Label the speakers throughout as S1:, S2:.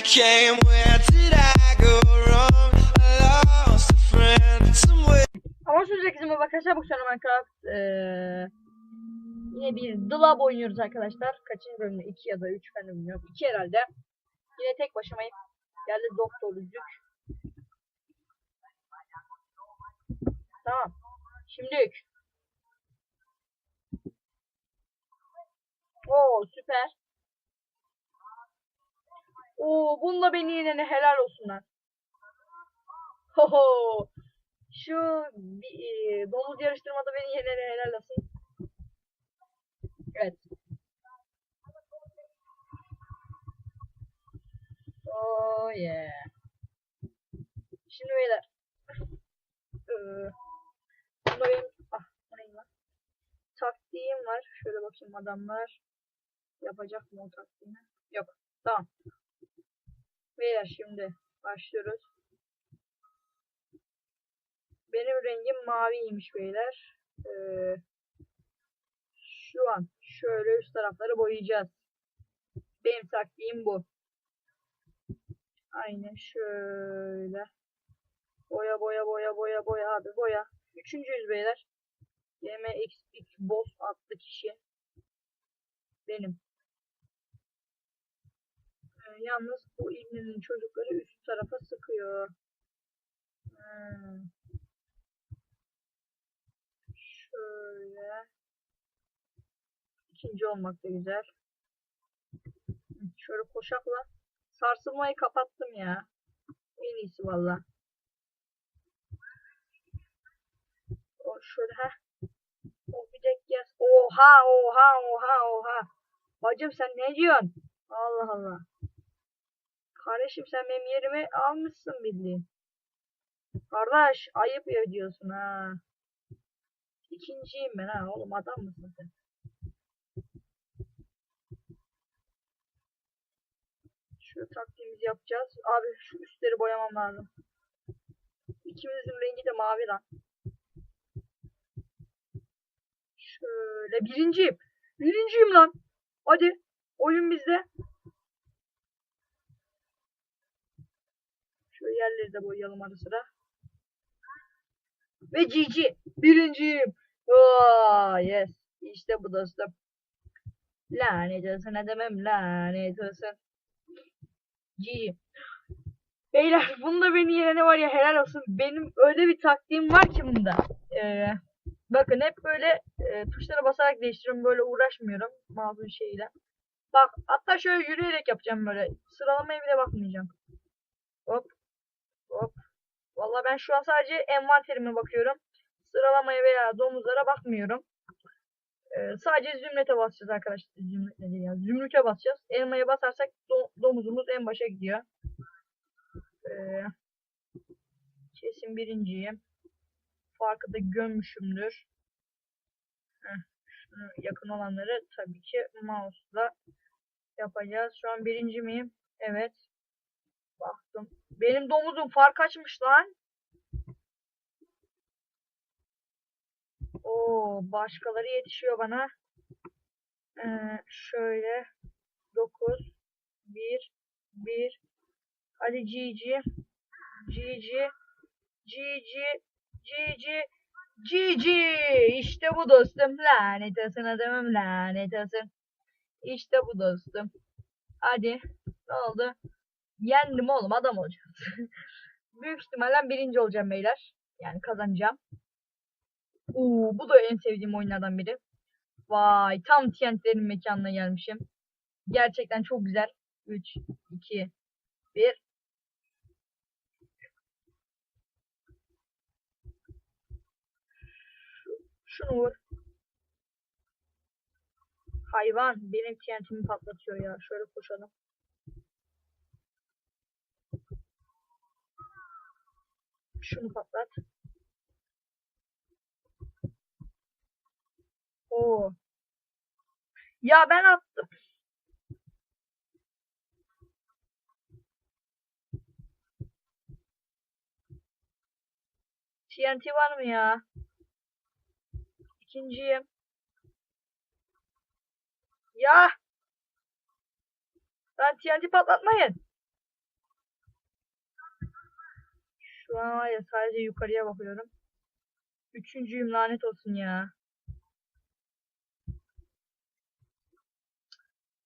S1: you came, where did I go wrong? I lost a friend somewhere.
S2: Ama şu zekizime arkadaşlar bu sene Minecraft eee yine bir Dlab oynuyoruz arkadaşlar. Kaçıncı bölümde? 2 ya da 3 ben de bilmiyorum. 2 herhalde. Yine tek başımayım. Geldi doktor Üzük. Tamam. Şimdi. Oo süper. Oo bununla beni yenene helal olsunlar. Ho ho. Şu e, domuz yarıştırmada beni yenene helal olsun. Evet. Oh yeah. Şimdi beyler. Ee, bunda benim ah bu lan? Taktiğim var. Şöyle bakayım adamlar. Yapacak mı o taktiğini? Yok. Tamam. Beyler şimdi başlıyoruz. Benim rengim maviymiş beyler. Ee, şu an şöyle üst tarafları boyayacağız. Benim taktiğim bu. Aynen şöyle. Boya boya boya boya boya abi boya. Üçüncüyüz beyler. YMXX boss adlı kişi. Benim. Yalnız bu İbni'nin çocukları üst tarafa sıkıyor. Hmm. Şöyle. İkinci olmak da güzel. Şöyle koşakla. Sarsılmayı kapattım ya. En iyisi valla. O şöyle ha. O bir de gel. Oha oha oha oha. Bacım sen ne diyorsun? Allah Allah. Kardeşim sen benim yerimi almışsın bildiğin. Kardeş ayıp ediyorsun ha. İkinciyim ben ha oğlum adam mısın sen? Şu taktiğimizi yapacağız. Abi şu üstleri boyamam lazım. İkimizin rengi de mavi lan. Şöyle birinciyim. Birinciyim lan. Hadi oyun bizde. Şöyle yerleri de boyayalım ara sıra. Ve GG. Birinciyim. Oh, yes. İşte bu dostum. Lanet olsun demem lanet olsun. GG. Beyler bunda beni yenene var ya helal olsun. Benim öyle bir taktiğim var ki bunda. Ee, bakın hep böyle e, tuşlara basarak değiştiriyorum. Böyle uğraşmıyorum mouse'un şeyiyle. Bak hatta şöyle yürüyerek yapacağım böyle. Sıralamaya bile bakmayacağım. Hop. Vallahi ben şu an sadece envanterime bakıyorum. Sıralamaya veya domuzlara bakmıyorum. Ee, sadece zümrete basacağız arkadaşlar. Diyor ya? Zümrüte basacağız. Elmaya basarsak do- domuzumuz en başa gidiyor. Ee, kesin birinciyim. Farkı da gömmüşümdür. Heh, yakın olanları tabii ki mouse'la yapacağız. Şu an birinci miyim? Evet. Baktım. Benim domuzum fark açmış lan. Oo, başkaları yetişiyor bana. Ee, şöyle 9 1 1 Hadi GG GG GG GG GG İşte bu dostum. Lanet olsun adamım lanet olsun. İşte bu dostum. Hadi. Ne oldu? Yendim oğlum adam olacağız. Büyük ihtimalle birinci olacağım beyler. Yani kazanacağım. Oo, bu da en sevdiğim oyunlardan biri. Vay tam TNT'lerin mekanına gelmişim. Gerçekten çok güzel. 3, 2, 1. Şunu vur. Hayvan benim TNT'mi patlatıyor ya. Şöyle koşalım. Şunu patlat. Oo. Ya ben attım. TNT var mı ya? İkinciyim. Ya. Lan TNT patlatmayın. Şu an var ya sadece yukarıya bakıyorum. Üçüncüyüm lanet olsun ya.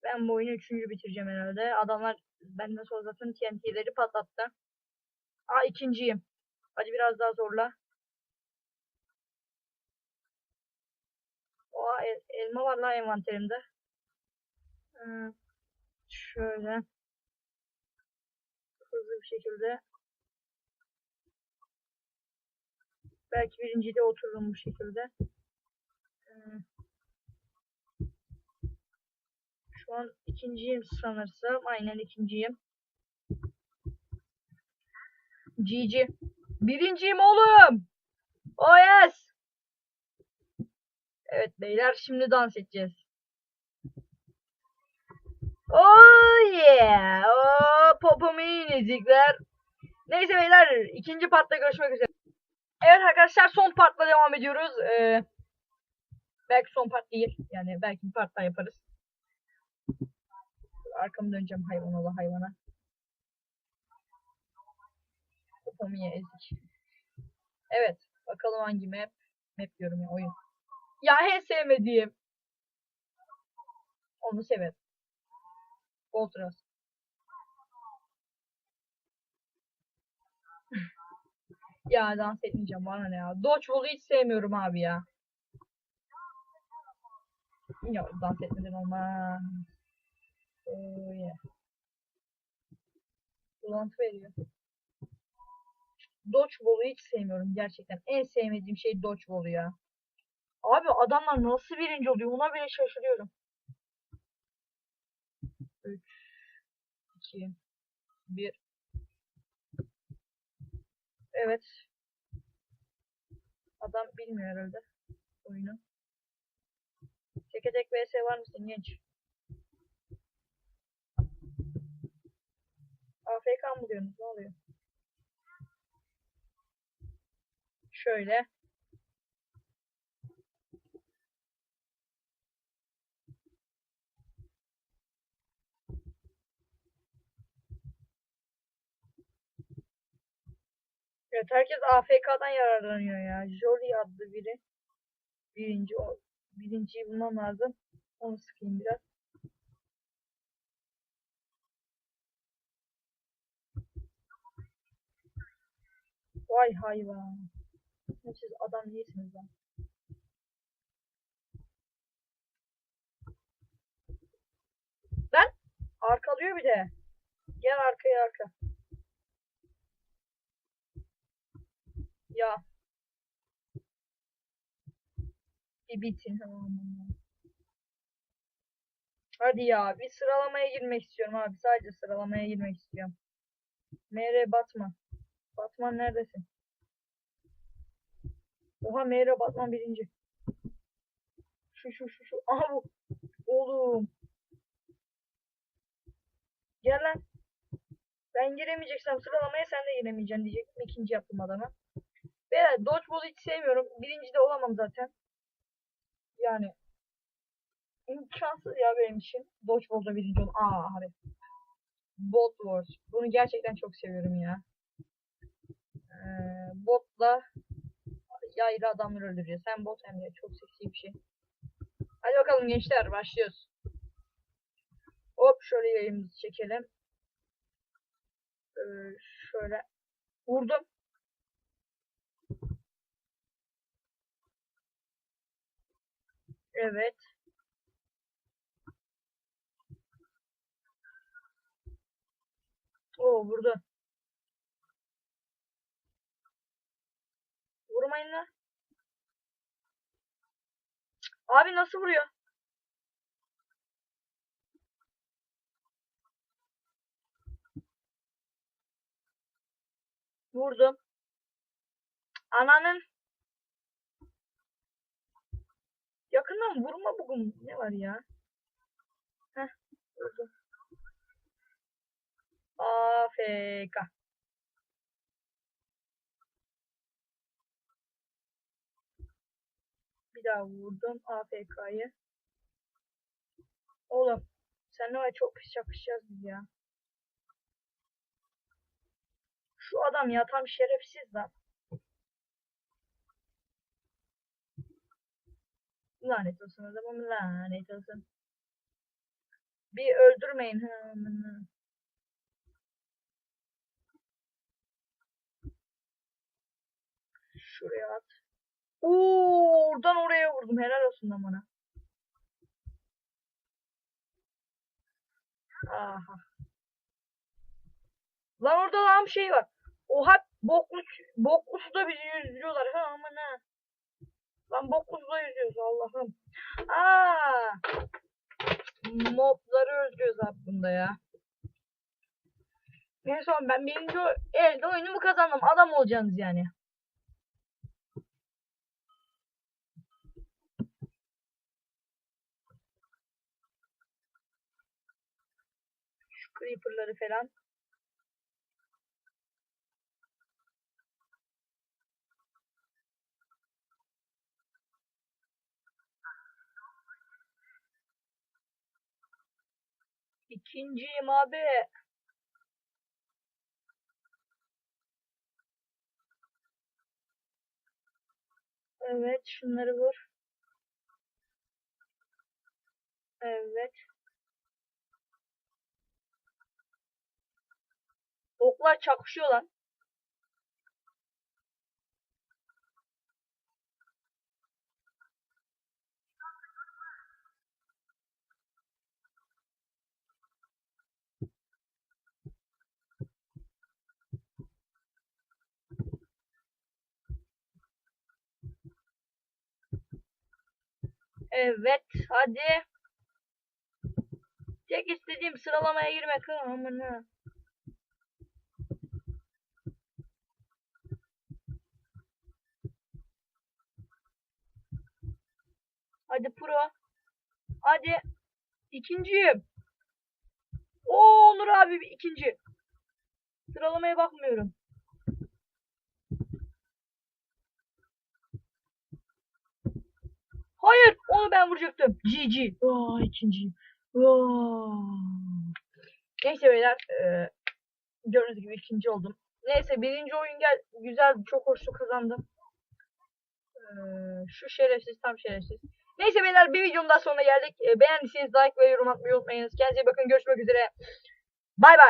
S2: Ben bu oyunu üçüncü bitireceğim herhalde. Adamlar benden sonra zaten TNT'leri patlattı. Aa ikinciyim. Hadi biraz daha zorla. Oha el- elma var lan envanterimde. Ee, şöyle. Hızlı bir şekilde. Belki birincide otururum bu şekilde. Ee, şu an ikinciyim sanırsam. Aynen ikinciyim. GG. Birinciyim oğlum. Oh yes. Evet beyler şimdi dans edeceğiz. Oh yeah. Oh popomu ezikler. Neyse beyler ikinci partta görüşmek üzere. Evet arkadaşlar son partla devam ediyoruz. Ee, belki son part değil. Yani belki bir part yaparız. Arkamı döneceğim hayvan ola hayvana. Popomu ezik. Evet. Bakalım hangi map. Map diyorum ya oyun. Ya en sevmediğim. Onu severim. Ultras. Ya dans etmeyeceğim bana ne ya. Dodgeball'u hiç sevmiyorum abi ya. Ya dans etmeden olmaz. Oh yeah. Bulantı veriyor. Dodgeball'u hiç sevmiyorum gerçekten. En sevmediğim şey Dodgeball'u ya. Abi adamlar nasıl birinci oluyor ona bile şaşırıyorum. 3 2 1 Evet. Adam bilmiyor herhalde oyunu. Teke tek vs var mısın genç? AFK mı diyorsunuz? Ne oluyor? Şöyle. Evet herkes AFK'dan yararlanıyor ya. Jolly adlı biri. Birinci o. Birinciyi bulmam lazım. Onu sıkayım biraz. Vay hayvan. Siz adam değilsiniz lan. Lan arkalıyor bir de. Gel arkaya arka. Ya. Bir bitin. Hadi ya bir sıralamaya girmek istiyorum abi. Sadece sıralamaya girmek istiyorum. MR Batman. Batman neredesin? Oha MR Batman birinci. Şu şu şu şu. Aha bu. Oğlum. Gel lan. Ben giremeyeceksem sıralamaya sen de giremeyeceksin diyecektim. İkinci yaptım adama. Beyler dodgeball'u hiç sevmiyorum. Birinci de olamam zaten. Yani imkansız ya benim için. Dodgeball'da birinci ol. Aa hadi. Bot Wars. Bunu gerçekten çok seviyorum ya. Ee, botla yaylı adamları öldürüyor. Hem bot hem de çok seksi bir şey. Hadi bakalım gençler başlıyoruz. Hop şöyle yayımızı çekelim. Ee, şöyle vurdum. Evet. Oo vurdu. Vurmayın lan. Abi nasıl vuruyor? Vurdum. Ananın. Yakından vurma bugün. Ne var ya? Heh. Vurdum. AFK. Bir daha vurdum AFK'yı. Oğlum. Sen var çok pis çakışacağız biz ya. Şu adam ya tam şerefsiz lan. Lanet olsun adamım lanet olsun. Bir öldürmeyin. Şuraya at. Oo, oradan oraya vurdum. Helal olsun lan bana. Aha. Lan orada lan bir şey var. Oha boklu, boklu suda bizi yüzüyorlar. Ha aman ha. Lan boklu suda yüzüyoruz Allah'ım. Aa. Mobları özlüyoruz aslında ya. Neyse oğlum ben birinci elde oyunumu kazandım. Adam olacaksınız yani. Şu creeper'ları falan. İkinciyim abi. Evet, şunları vur. Evet. Oklar çakışıyor lan. Evet, hadi. Tek istediğim sıralamaya girmek. Amına. Hadi pro. Hadi. İkinciyim. Oo Onur abi ikinci. Sıralamaya bakmıyorum. Hayır, onu ben vuracaktım. GG. Aa, ikinciyim. Aa. Neyse beyler, eee, gördüğünüz gibi ikinci oldum. Neyse birinci oyun gel güzel, çok hoşlu kazandım. Eee, şu şerefsiz, tam şerefsiz. Neyse beyler bir videonun daha sonuna geldik. Eee, beğendiyseniz like ve yorum atmayı unutmayınız. Kendinize bakın, görüşmek üzere. Bay bay.